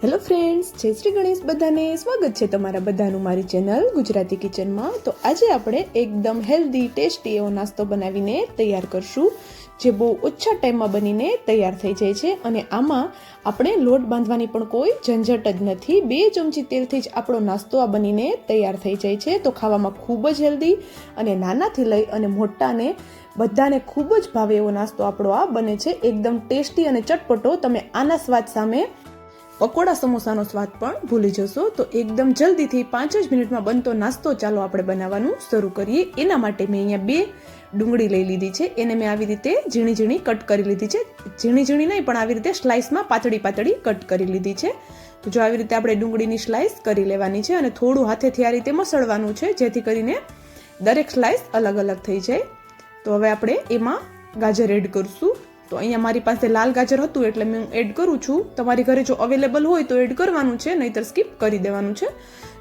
Hello friends જય શ્રી ગણેશ બધાને. સ્વાગત છે તમારા બધાનું મારી ચેનલ ગુજરાતી કિચનમાં. તો આજે આપણે એકદમ હેલ્ધી ટેસ્ટી એવો નાસ્તો બનાવીને તૈયાર કરશું, જે બહુ ઓછા ટાઈમમાં બનીને તૈયાર થઈ જાય છે. અને આમાં આપણે લોટ બાંધવાની પણ કોઈ ઝંઝટ જ નથી. બે ચમચી તેલથી જ આપણો નાસ્તો આ બનીને તૈયાર થઈ જાય છે. તો ખાવામાં ખૂબ જ હેલ્ધી અને નાનાથી લઈ અને મોટાને બધાને ખૂબ જ ભાવે એવો નાસ્તો આપણો આ બને છે. એકદમ ટેસ્ટી અને ચટપટો. તમે આના સ્વાદ સામે પકોડા સમોસાનો સ્વાદ પણ ભૂલી જશો. તો એકદમ જલ્દીથી પાંચ જ મિનિટમાં બનતો નાસ્તો ચાલો આપણે બનાવવાનું શરૂ કરીએ. એના માટે મેં અહીંયા બે ડુંગળી લઈ લીધી છે. એને મેં આવી રીતે ઝીણી ઝીણી કટ કરી લીધી છે. ઝીણી ઝીણી નહીં, પણ આવી રીતે સ્લાઇસમાં પાતળી પાતળી કટ કરી લીધી છે. જો આવી રીતે આપણે ડુંગળીની સ્લાઇસ કરી લેવાની છે અને થોડું હાથેથી આ રીતે મસળવાનું છે, જેથી કરીને દરેક સ્લાઇસ અલગ અલગ થઈ જાય. તો હવે આપણે એમાં ગાજર એડ કરશું. તો અહીંયા મારી પાસે લાલ ગાજર હતું એટલે મેં એડ કરું છું. તમારી ઘરે જો અવેલેબલ હોય તો એડ કરવાનું છે, નહીંતર સ્કીપ કરી દેવાનું છે.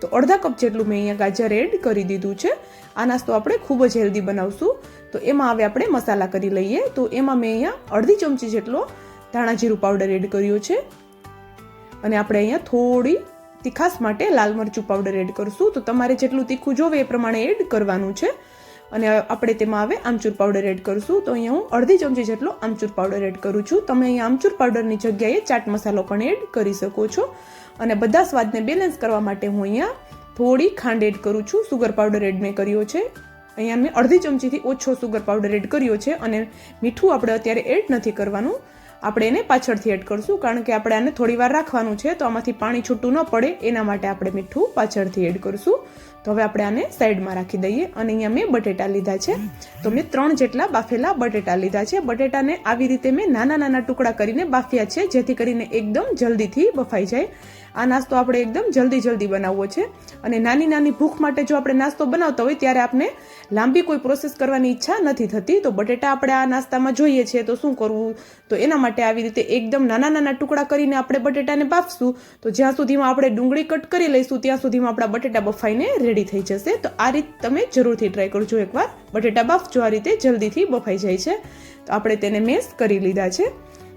તો અડધા કપ જેટલું મેં અહીંયા ગાજર એડ કરી દીધું છે. આ નાસ્તો આપણે ખૂબ જ હેલ્ધી બનાવશું. તો એમાં હવે આપણે મસાલા કરી લઈએ. તો એમાં મેં અહીંયા અડધી ચમચી જેટલો ધાણા જીરું પાવડર એડ કર્યો છે. અને આપણે અહીંયા થોડી તીખાસ માટે લાલ મરચું પાવડર એડ કરશું. તો તમારે જેટલું તીખું જોવે એ પ્રમાણે એડ કરવાનું છે. અને આપણે તેમાં હવે આમચૂર પાવડર એડ કરશું. તો અહીંયા હું અડધી ચમચી જેટલો આમચૂર પાવડર એડ કરું છું. તમે અહીંયા આમચૂર પાવડરની જગ્યાએ ચાટ મસાલો પણ એડ કરી શકો છો. અને બધા સ્વાદને બેલેન્સ કરવા માટે હું અહીંયા થોડી ખાંડ એડ કરું છું. સુગર પાવડર એડ મેં કર્યો છે. અહીંયા મેં અડધી ચમચીથી ઓછો સુગર પાવડર એડ કર્યો છે અને મીઠું આપણે અત્યારે એડ નથી કરવાનું. આપણે એને પાછળથી એડ કરશું કારણ કે આપણે આને થોડી વાર રાખવાનું છે. તો આમાંથી પાણી છૂટું ન પડે. એના માટે આપણે મીઠું પાછળથી એડ કરશું. તો હવે આપણે આને સાઈડમાં રાખી દઈએ અને અહીંયા મેં બટેટા લીધા છે. તો મેં ત્રણ જેટલા બાફેલા બટેટા લીધા છે. બટેટાને આવી રીતે મેં નાના નાના ટુકડા કરીને બાફ્યા છે, જેથી કરીને એકદમ જલ્દીથી બફાઈ જાય. આ નાસ્તો આપણે એકદમ જલ્દી જલ્દી બનાવવો છે. અને નાની નાની ભૂખ માટે જો આપણે નાસ્તો બનાવતા હોય ત્યારે આપણે લાંબી કોઈ પ્રોસેસ કરવાની ઈચ્છા નથી થતી. તો બટેટા આપણે આ નાસ્તામાં જોઈએ છીએ તો શું કરવું? તો એના માટે આવી રીતે એકદમ નાના નાના ટુકડા કરીને આપણે બટેટાને બાફશું. તો જ્યાં સુધીમાં આપણે ડુંગળી કટ કરી લઈશું, ત્યાં સુધીમાં આપણા બટેટા બફાઈને રેડી થઈ જશે. તો આ રીત તમે જરૂરથી ટ્રાય કરજો એકવાર. બટેટા બાફજો, આ રીતે જલ્દીથી બફાઈ જાય છે. તો આપણે તેને મેસ કરી લીધા છે.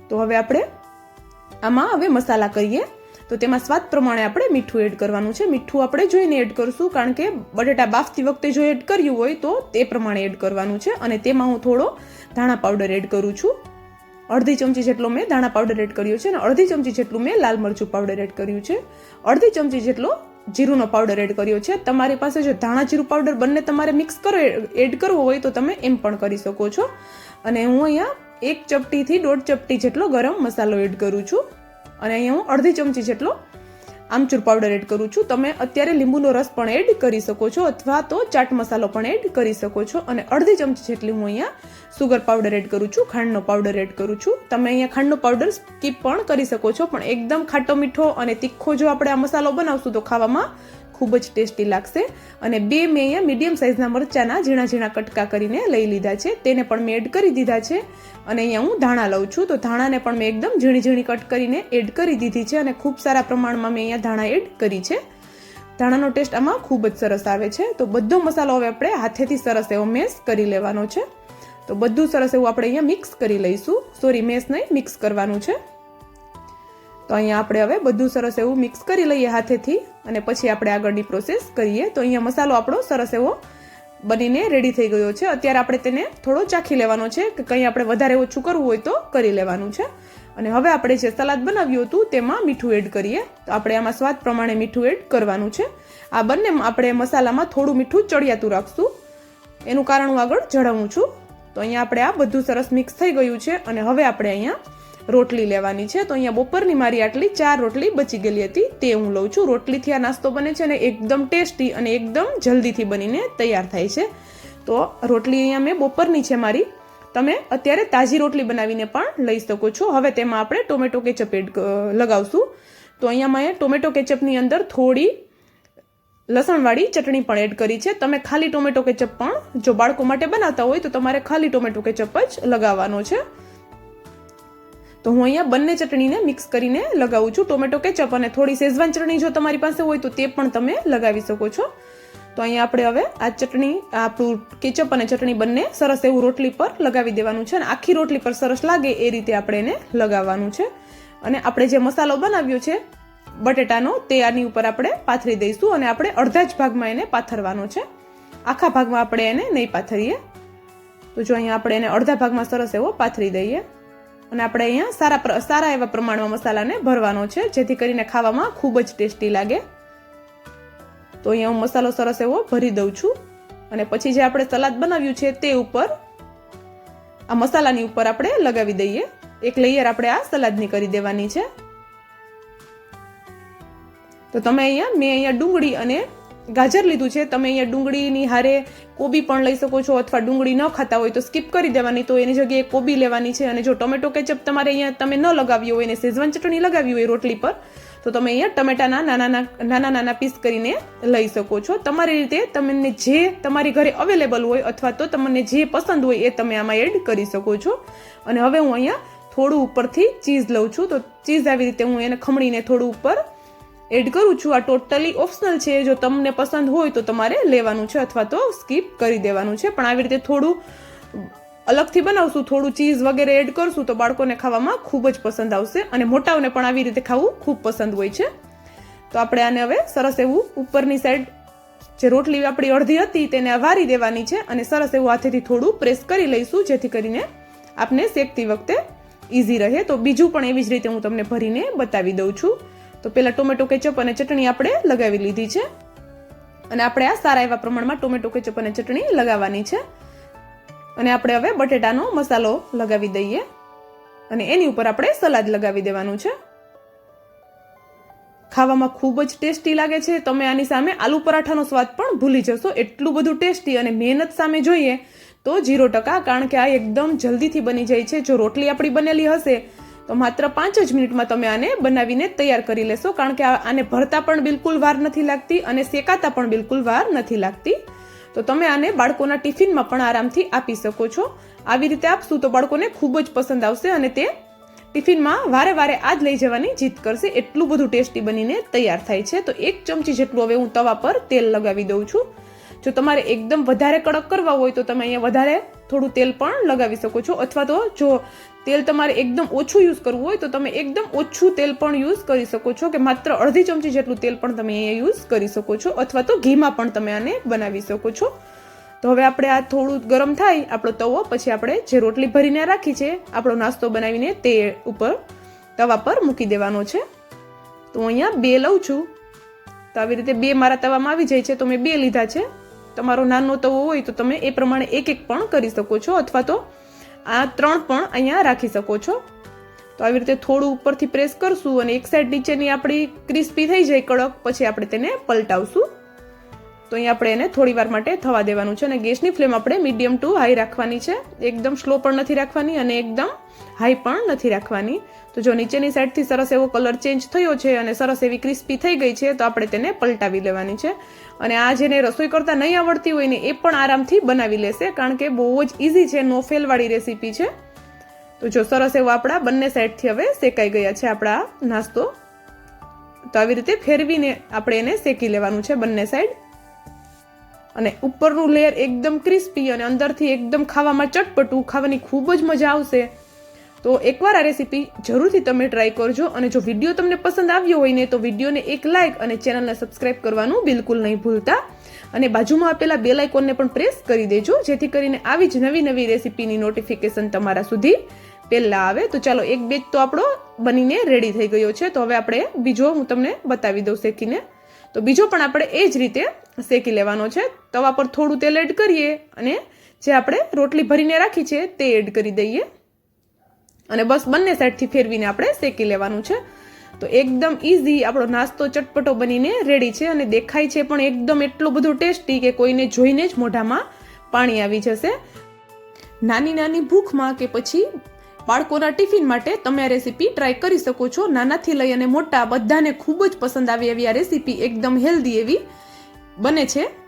તો હવે આપણે આમાં હવે મસાલા કરીએ. તો તેમાં સ્વાદ પ્રમાણે આપણે મીઠું એડ કરવાનું છે. મીઠું આપણે જોઈને એડ કરશું, કારણ કે બટેટા બાફતી વખતે જો એડ કર્યું હોય તો તે પ્રમાણે એડ કરવાનું છે. અને તેમાં હું થોડો ધાણા પાવડર એડ કરું છું. અડધી ચમચી જેટલો મેં ધાણા પાવડર એડ કર્યો છે અને અડધી ચમચી જેટલું મેં લાલ મરચું પાવડર એડ કર્યું છે. અડધી ચમચી જેટલો જીરુંનો પાવડર એડ કર્યો છે. તમારી પાસે જો ધાણા જીરું પાવડર બંને તમારે મિક્સ કરો એડ કરવો હોય તો તમે એમ પણ કરી શકો છો. અને હું અહીંયા એક ચપટીથી દોઢ ચપટી જેટલો ગરમ મસાલો એડ કરું છું. અને અહીંયા હું અડધી ચમચી જેટલો આમચૂર પાવડર એડ કરું છું. તમે અત્યારે લીંબુનો રસ પણ એડ કરી શકો છો અથવા તો ચાટ મસાલો પણ એડ કરી શકો છો. અને અડધી ચમચી જેટલી હું અહીંયા સુગર પાવડર એડ કરું છું, ખાંડનો પાવડર એડ કરું છું. તમે અહીંયા ખાંડનો પાવડર સ્કીપ પણ કરી શકો છો, પણ એકદમ ખાટો મીઠો અને તીખો જો આપણે આ મસાલો બનાવશું તો ખાવામાં ખૂબ જ ટેસ્ટી લાગશે. અને બે મેં અહીંયા મીડિયમ સાઇઝના મરચાના ઝીણા ઝીણા કટકા કરીને લઈ લીધા છે. તેને પણ મેં એડ કરી દીધા છે. અને અહીંયા હું ધાણા લઉં છું. તો ધાણાને પણ મેં એકદમ ઝીણી ઝીણી કટ કરીને એડ કરી દીધી છે. અને ખૂબ સારા પ્રમાણમાં મેં અહીંયા ધાણા એડ કરી છે. ધાણાનો ટેસ્ટ આમાં ખૂબ જ સરસ આવે છે. તો બધો મસાલો હવે આપણે હાથેથી સરસ એવો મેસ કરી લેવાનો છે. તો બધું સરસ એવું આપણે અહીંયા મિક્સ કરી લઈશું. સોરી મેસ નહીં મિક્સ કરવાનું છે. તો અહીંયા આપણે હવે બધું સરસ એવું મિક્સ કરી લઈએ હાથેથી અને પછી આપણે આગળની પ્રોસેસ કરીએ. તો અહીંયા મસાલો આપણો સરસ એવો બનીને રેડી થઈ ગયો છે. અત્યારે આપણે તેને થોડો ચાખી લેવાનો છે કે કંઈ આપણે વધારે ઓછું કરવું હોય તો કરી લેવાનું છે. અને હવે આપણે જે સલાદ બનાવ્યું હતું તેમાં મીઠું એડ કરીએ. તો આપણે આમાં સ્વાદ પ્રમાણે મીઠું એડ કરવાનું છે. આ બંને આપણે મસાલામાં થોડું મીઠું ચડિયાતું રાખશું. એનું કારણ હું આગળ જણાવું છું. તો અહીંયા આપણે આ બધું સરસ મિક્સ થઈ ગયું છે અને હવે આપણે અહીંયા રોટલી લેવાની છે. તો અહીંયા બપોરની મારી આટલી ચાર રોટલી બચી ગયેલી હતી. તે હું લઉં છું. રોટલીથી આ નાસ્તો બને છે અને એકદમ ટેસ્ટી અને એકદમ જલ્દીથી બનીને તૈયાર થાય છે. તો રોટલી અહીંયા મેં બપોરની છે મારી. તમે અત્યારે તાજી રોટલી બનાવીને પણ લઈ શકો છો. હવે તેમાં આપણે ટોમેટો કેચપ એડ લગાવશું. તો અહીંયા મેં ટોમેટો કેચપની અંદર થોડી લસણવાળી ચટણી પણ એડ કરી છે. તમે ખાલી ટોમેટો કેચપ પણ જો બાળકો માટે બનાવતા હોય તો તમારે ખાલી ટોમેટો કેચપ જ લગાવવાનો છે. તો હું અહીંયા બંને ચટણીને મિક્સ કરીને લગાવું છું. ટોમેટો કેચઅપ અને થોડી શેઝવાન ચટણી જો તમારી પાસે હોય તો તે પણ તમે લગાવી શકો છો. તો અહીંયા આપણે હવે આ ચટણી, આપણું કેચઅપ અને ચટણી બંને સરસ એવું રોટલી પર લગાવી દેવાનું છે અને આખી રોટલી પર સરસ લાગે એ રીતે આપણે એને લગાવવાનું છે. અને આપણે જે મસાલો બનાવ્યો છે, બટેટાનો, તે આની ઉપર આપણે પાથરી દઈશું અને આપણે અડધા જ ભાગમાં એને પાથરવાનો છે. આખા ભાગમાં આપણે એને નહીં પાથરીએ. તો જો અહીંયા આપણે એને અડધા ભાગમાં સરસ એવો પાથરી દઈએ. અને આપણે અહીંયા સારા સારા એવા પ્રમાણમાં મસાલાને ભરવાનો છે, જેથી કરીને ખાવામાં ખૂબ જ ટેસ્ટી લાગે. તો અહીંયા હું મસાલો સરસ એવો ભરી દઉં છું. અને પછી જે આપણે સલાદ બનાવ્યું છે તે ઉપર આ મસાલાની ઉપર આપણે લગાવી દઈએ. એક લેયર આપણે આ સલાદની કરી દેવાની છે. તો તમે અહીંયા, મેં અહીંયા ડુંગળી અને ગાજર લીધું છે. તમે અહીંયા ડુંગળીની હારે કોબી પણ લઈ શકો છો અથવા ડુંગળી ન ખાતા હોય તો સ્કીપ કરી દેવાની. તો એની જગ્યાએ કોબી લેવાની છે. અને જો ટોમેટો કેચઅપ તમારે અહીંયા તમે ન લગાવ્યું હોય એને શેઝવાન ચટણી લગાવી હોય રોટલી પર, તો તમે અહીંયા ટમેટાના નાના નાના નાના નાના પીસ કરીને લઈ શકો છો. તમારી રીતે તમને જે તમારી ઘરે અવેલેબલ હોય અથવા તો તમને જે પસંદ હોય એ તમે આમાં એડ કરી શકો છો. અને હવે હું અહીંયા થોડું ઉપરથી ચીઝ લઉં છું. તો ચીઝ આવી રીતે હું એને ખમણીને થોડું ઉપર એડ કરું છું. આ ટોટલી ઓપ્શનલ છે. જો તમને પસંદ હોય તો તમારે લેવાનું છે અથવા તો સ્કીપ કરી દેવાનું છે. પણ આવી રીતે થોડું અલગથી બનાવશું, થોડું ચીઝ વગેરે એડ કરશું તો બાળકોને ખાવામાં ખૂબ જ પસંદ આવશે અને મોટાઓને પણ આવી રીતે ખાવું ખૂબ પસંદ હોય છે. તો આપણે આને હવે સરસ એવું ઉપરની સાઈડ જે રોટલી આપણી અડધી હતી તેને વારી દેવાની છે અને સરસ એવું હાથેથી થોડું પ્રેસ કરી લઈશું જેથી કરીને આપને શેકતી વખતે ઇઝી રહે. તો બીજું પણ એવી જ રીતે હું તમને ભરીને બતાવી દઉં છું. તો પહેલાં ટોમેટો કેચઅપ અને ચટણી આપણે લગાવી લીધી છે. અને આપણે આ સારા એવા પ્રમાણમાં ટોમેટો કેચઅપ અને ચટણી લગાવવાની છે. અને આપણે હવે બટેટાનો મસાલો લગાવી દઈએ. અને એની ઉપર આપણે સલાદ લગાવી દેવાનું છે. ખાવામાં ખૂબ જ ટેસ્ટી લાગે છે. તમે આની સામે આલુ પરાઠાનો સ્વાદ પણ ભૂલી જશો. એટલું બધું ટેસ્ટી અને મહેનત સામે જોઈએ તો જીરો ટકા, કારણ કે આ એકદમ જલ્દીથી બની જાય છે. જો રોટલી આપણી બનેલી હશે તો માત્ર પાંચ જ મિનિટમાં તમે આને બનાવીને તૈયાર કરી લેશો, કારણ કે આને ભરતા પણ બિલકુલ વાર નથી લાગતી અને શેકાતા પણ બિલકુલ વાર નથી લાગતી. તો તમે આને બાળકોના ટિફિનમાં પણ આરામથી આપી શકો છો. આવી રીતે આપશું તો બાળકોને ખૂબ જ પસંદ આવશે અને તે ટિફિનમાં વારે વારે આ જ લઈ જવાની જીદ કરશે. એટલું બધું ટેસ્ટી બનીને તૈયાર થાય છે. તો એક ચમચી જેટલું હવે હું તવા પર તેલ લગાવી દઉં છું. જો તમારે એકદમ વધારે કડક કરવા હોય તો તમે અહીંયા વધારે થોડું તેલ પણ લગાવી શકો છો. અથવા તો જો તેલ તમારે એકદમ ઓછું યુઝ કરવું હોય તો તમે એકદમ ઓછું તેલ પણ યુઝ કરી શકો છો કે માત્ર અડધી ચમચી જેટલું તેલ પણ તમે અહીંયા યુઝ કરી શકો છો અથવા તો ઘીમાં પણ તમે આને બનાવી શકો છો. તો હવે આપણે આ થોડું ગરમ થાય આપણો તવો, પછી આપણે જે રોટલી ભરીને રાખી છે, આપણો નાસ્તો બનાવીને તે ઉપર તવા પર મૂકી દેવાનો છે. તો હું અહીંયા બે લઉં છું. તો આવી રીતે બે મારા તવામાં આવી જાય છે, તો મેં બે લીધા છે. તમારો નાનો તવો હોય તો તમે એ પ્રમાણે એક એક પણ કરી શકો છો અથવા તો આ ત્રણ પણ અહીંયા રાખી શકો છો. તો આવી રીતે થોડું ઉપરથી પ્રેસ કરશું અને એક સાઈડ નીચેની આપણી ક્રિસ્પી થઈ જાય કડક, પછી આપણે તેને પલટાવશું. તો અહીંયા આપણે એને થોડી વાર માટે થવા દેવાનું છે અને ગેસની ફ્લેમ આપણે મીડિયમ ટુ હાઈ રાખવાની છે. એકદમ સ્લો પણ નથી રાખવાની અને એકદમ હાઈ પણ નથી રાખવાની. તો જો નીચેની સાઈડથી સરસ એવો કલર ચેન્જ થયો છે અને સરસ એવી ક્રિસ્પી થઈ ગઈ છે, તો આપણે તેને પલટાવી લેવાની છે. અને આ જેને રસોઈ કરતાં નહીં આવડતી હોય ને એ પણ આરામથી બનાવી લેશે, કારણ કે બહુ જ ઇઝી છે, નો ફેલવાળી રેસીપી છે. તો જો સરસ એવો આપણા બંને સાઈડથી હવે શેકાઈ ગયા છે આપણા નાસ્તો. તો આવી રીતે ફેરવીને આપણે એને શેકી લેવાનું છે બંને સાઈડ. અને ઉપરનું લેયર એકદમ ક્રિસ્પી અને અંદરથી એકદમ ખાવામાં ચટપટું, ખાવાની ખૂબ જ મજા આવશે. તો એકવાર આ રેસીપી જરૂરથી તમે ટ્રાય કરજો અને જો વીડિયો તમને પસંદ આવ્યો હોય ને, તો વિડીયોને એક લાઇક અને ચેનલને સબસ્ક્રાઇબ કરવાનું બિલકુલ નહીં ભૂલતા. અને બાજુમાં આપેલા બે લાઇકોનને પણ પ્રેસ કરી દેજો, જેથી કરીને આવી જ નવી નવી રેસીપીની નોટિફિકેશન તમારા સુધી પહેલાં આવે. તો ચાલો, એક બેચ તો આપણો બનીને રેડી થઈ ગયો છે. તો હવે આપણે બીજો હું તમને બતાવી દઉં શેકીને. તો બીજો પણ આપણે એ જ રીતે શેકી લેવાનો છે. તવા પર થોડું તેલ એડ કરીએ અને જે આપણે રોટલી ભરીને રાખી છે તે એડ કરી દઈએ. અને બસ બંને સાઈડથી ફેરવીને આપણે શેકી લેવાનું છે. તો એકદમ ઇઝી આપણો નાસ્તો ચટપટો બનીને રેડી છે અને દેખાય છે પણ એકદમ એટલું બધું ટેસ્ટી કે કોઈને જોઈને જ મોઢામાં પાણી આવી જશે. નાની નાની ભૂખમાં કે પછી બાળકોના ટિફિન માટે તમે આ રેસીપી ટ્રાય કરી શકો છો. નાનાથી લઈ અને મોટા બધાને ખૂબ જ પસંદ આવે એવી આ રેસીપી એકદમ હેલ્ધી એવી. બને છે